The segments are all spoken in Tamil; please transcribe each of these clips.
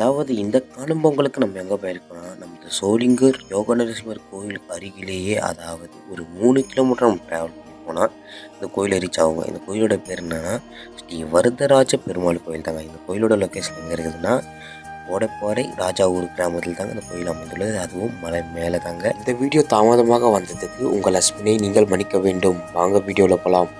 அதாவது இந்த காணும் பொங்கலுக்கு நம்ம எங்கே போயிருக்கோம்னா நம்ம சோளிங்கர் யோகநரசிம்மர் கோயிலுக்கு அருகிலேயே அதாவது ஒரு மூணு கிலோமீட்டர் நம்ம ட்ராவல் பண்ணி போனால் இந்த கோயிலை ரீச் ஆகுங்க. இந்த கோயிலோட பேர் என்னென்னா ஸ்ரீ வரதராஜ பெருமாள் கோயில் தாங்க. இந்த கோயிலோட லொக்கேஷன் எங்கே இருக்குதுன்னா ஓடப்பாறை ராஜாவூர் கிராமத்தில் தாங்க இந்த கோயில் அமைந்துள்ளது. அதுவும் மலை மேலே தாங்க. இந்த வீடியோ தாமதமாக வந்ததுக்கு உங்கள் அஸ்மினை நீங்கள் மன்னிக்க வேண்டும். வாங்க வீடியோவில் போகலாம்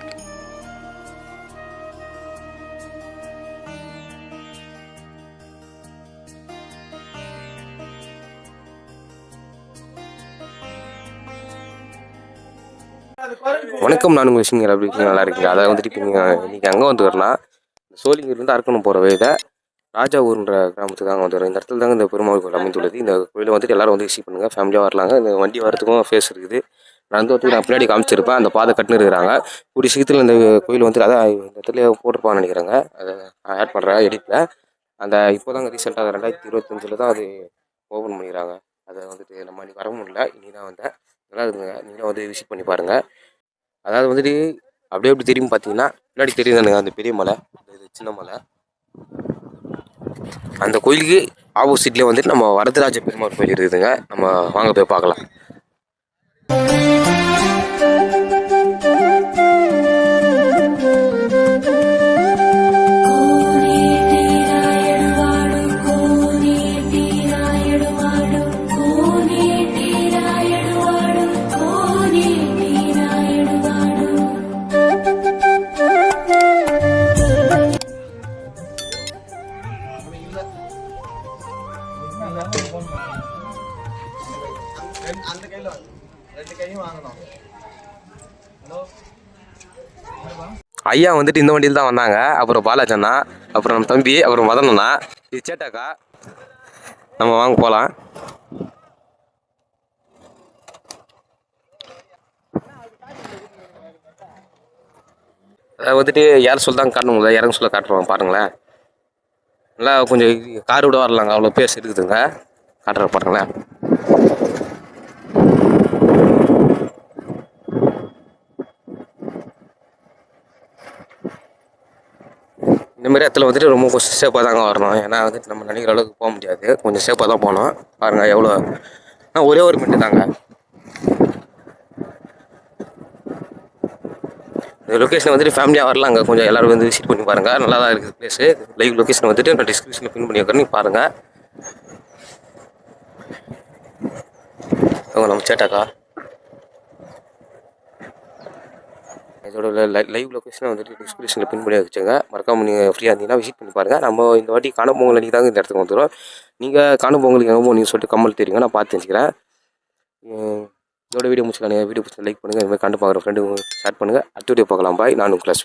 வணக்கம் நான் உங்கள் விஷயங்கள் அப்படி இருக்கீங்க? நல்லா இருக்கீங்க அதை வந்துட்டு இப்போ நீங்கள் இன்றைக்கி அங்கே வந்து வரலாம் சோழிங்கர்லேருந்து அரக்கணும் போகிற வழியில் ராஜா ஊர்ன்ற கிராமத்துக்கு அங்கே வந்து வரும் இந்த இடத்துல தாங்க இந்த பெருமாள் கோயில் அமைந்துள்ளது. இந்த கோயிலை வந்துட்டு எல்லாரும் வந்து விசிட் பண்ணுங்கள் ஃபேமிலியாக வரலாங்க. இந்த வண்டி வரத்துக்கும் ஃபேஸ் இருக்குது. நான் வந்து நான் பின்னாடி காமிச்சிருப்பேன். அந்த பாதை கட்டுன்னு இருக்கிறாங்க. கூடிய சீக்கிரத்தில் இந்த கோயில் வந்துட்டு அதான் இந்த இடத்துல போட்டிருப்பான்னு நினைக்கிறாங்க. அதை ஆட் பண்ணுறேன் எடிட்டில் அந்த இப்போ தாங்க ரீசெண்டாக ரெண்டாயிரத்தி இருபத்தஞ்சில் தான் அது ஓப்பன் பண்ணிக்கிறாங்க அதை வந்துட்டு நம்ம இன்னைக்கு வர முடியல. இனி தான் வந்தேன். நல்லா இருக்குங்க நீங்களும் வந்து விசிட் பண்ணி பாருங்கள் அதாவது வந்துட்டு அப்படியே அப்படி திரும்பி பார்த்தீங்கன்னா பின்னாடி தெரியுதானுங்க அந்த பெரிய மலை இது சின்ன மலை. அந்த கோயிலுக்கு ஆப்போசிட்லேயே வந்துட்டு நம்ம வரதராஜ பெருமாள் கோயில் இருக்குதுங்க. நம்ம வாங்க போய் பார்க்கலாம். அந்த கையில் ரெண்டு கையும் வாங்கணும். ஐயா வந்துட்டு இந்த வண்டியில் தான் வந்தாங்க. அப்புறம் பாலாஜண்ணா அப்புறம் நம்ம தம்பி அப்புறம் மதனண்ணா இது சேட்டாக்கா. நம்ம வாங்க போகலாம் அதாவது வந்துட்டு யார் சொல்ல தான் காட்டணுங்களா இறங்க சொல்ல காட்டுறோம். பாருங்களேன். நல்லா கொஞ்சம் கார் விட வரலாங்க. அவ்வளோ பேஸ் இருக்குதுங்க காட்டுற பாருங்களேன். இந்த மாதிரி இடத்துல வந்துட்டு ரொம்ப கொஞ்சம் சேஃபாக தாங்க வரணும். ஏன்னா வந்துட்டு நம்ம நினைக்கிற அளவுக்கு போக முடியாது. கொஞ்சம் சேஃபாக தான் போகணும். பாருங்கள் எவ்வளோ? ஆனால் ஒரே ஒரு மினிட் தாங்க. இந்த லொக்கேஷன் வந்துட்டு ஃபேமிலியாக வரலாங்க கொஞ்சம் எல்லாரும் வந்து விசிட் பண்ணி பாருங்கள் நல்லா தான் இருக்குது பிளேஸு லைவ் லொக்கேஷன் வந்துட்டு நான் டிஸ்கிரிப்ஷனில் பின் பண்ணி வைக்கிறேன். பாருங்கள் அவங்க நம்ம சேட்டாக்கா இதோட லைவ் லொக்கேஷனை வந்துட்டு டிஸ்கிரிப்ஷனில் பின் பண்ணி வச்சுங்க மறக்காம நீங்கள் ஃப்ரீயாக இருந்தீங்கன்னா விசிட் பண்ணி பாருங்கள் நம்ம இந்த வாட்டி காண பொங்கல் அன்றைக்கி தாங்க இந்த இடத்துக்கு வந்துடும் நீங்கள் காணும் பொங்கலுக்கு எங்கே போகணும் சொல்லிட்டு கம்மல் தெரியுங்க. நான் பார்த்து தெரிஞ்சுக்கிறேன். இதோட வீடியோ முடிச்சுக்கலாம் வீடியோ பிடிச்சி லைக் பண்ணுங்கள் இந்த மாதிரி கண்டு பார்க்குற ஃப்ரெண்டு ஷேர் பண்ணுங்கள் அடுத்த வீடியோ பார்க்கலாம். பாய் நான் கிளாஸ்